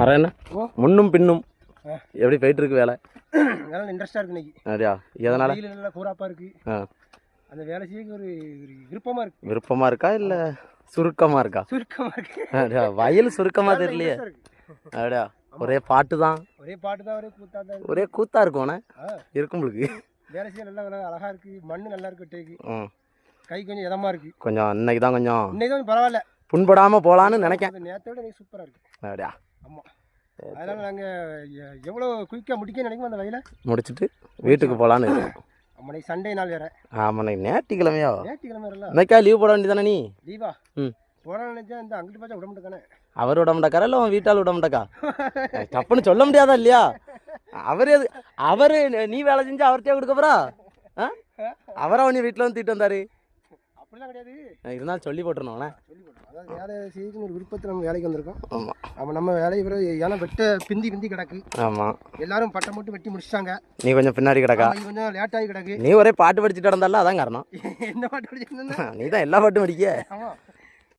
அரை என்ன? ஓ. முன்னும் பின்னும். எப்படி போயிட்டு இருக்கு வேலை நல்லா இன்ட்ரெஸ்டாக இருக்கு இன்னைக்கு. அப்படியா? எதனால? நல்லா கூறாப்பா இருக்கு. அந்த வேலை செய்ய ஒரு ஒரு விருப்பமா இருக்கு. விருப்பமா இருக்கா இல்ல சுருக்கமா இருக்கா? சுருக்கமா இருக்கு. அப்படியா? வயல் சுருக்கமா நல்லா தெரியலையே. அப்படியா? ஒரே பாட்டு தான். ஒரே பாட்டு தான் ஒரே கூத்தா தான். ஒரே கூத்தா இருக்கும் இருக்கும் உங்களுக்கு? வேலை செய்ய நல்லா அழகா இருக்கு. மண்ணு நல்லா இருக்கு டேக்கு கை கொஞ்சம் இதமா இருக்கு. கொஞ்சம் இன்னைக்கு தான் கொஞ்சம் இன்னைக்கு கொஞ்சம் பரவாயில்ல. புண்படாம போலான்னு நினைக்கேன். நேற்றை விட இன்னைக்கு சூப்பரா இருக்கு. அப்படியா? ஆமா. அதனால நாங்க எ- எவ்வளவு குயிக்கா முடிக்க நினைக்கும் அந்த வயலை முடிச்சிட்டு வீட்டுக்கு இருக்கேன். நம்ம சண்டே நாள் வேற. ஆமா இன்னைக்கு ஞாயிற்றுக்கிழமையா? ஞாயிற்றுக்கிழமை இல்ல இன்னைக்கா லீவ் போட வேண்டியதானே நீ? லீவா? ம். போன நினைச்சா இந்த அங்கிட்டு பார்த்தா விட மாட்டேக்கானே. அவர் விட மாட்டாக்காரா இல்லை உன் வீட்டால் விட மாட்டாக்கா? தப்புன்னு சொல்ல முடியாதா இல்லையா? அவர் அவர் நீ வேலை செஞ்சு அவர்கிட்டயே கொடுக்க போறா? ஆ? அவரா உன்னை வீட்டில் வந்து தீட்டு வந்தாரு? அப்படிலாம் கிடையாது. இருந்தாலும் சொல்லி அதாவது வேலை செய்யணும் ஒரு விருப்பத்தில் நம்ம வேலைக்கு வந்திருக்கோம். ஆமாம் நம்ம நம்ம வேலையை பிறகு ஏன்னா வெட்ட பிந்தி பிந்தி கிடக்கு. ஆமாம் எல்லாரும் பட்டம் போட்டு வெட்டி முடிச்சிட்டாங்க. நீ கொஞ்சம் பின்னாடி கிடக்கா? இது கொஞ்சம் லேட் ஆகி கிடக்கு. நீ ஒரே பாட்டு படிச்சுட்டு இருந்தால அதான் காரணம். என்ன பாட்டு படிச்சிருந்தா நீ தான் எல்லா பாட்டும் படிக்க ஆமா.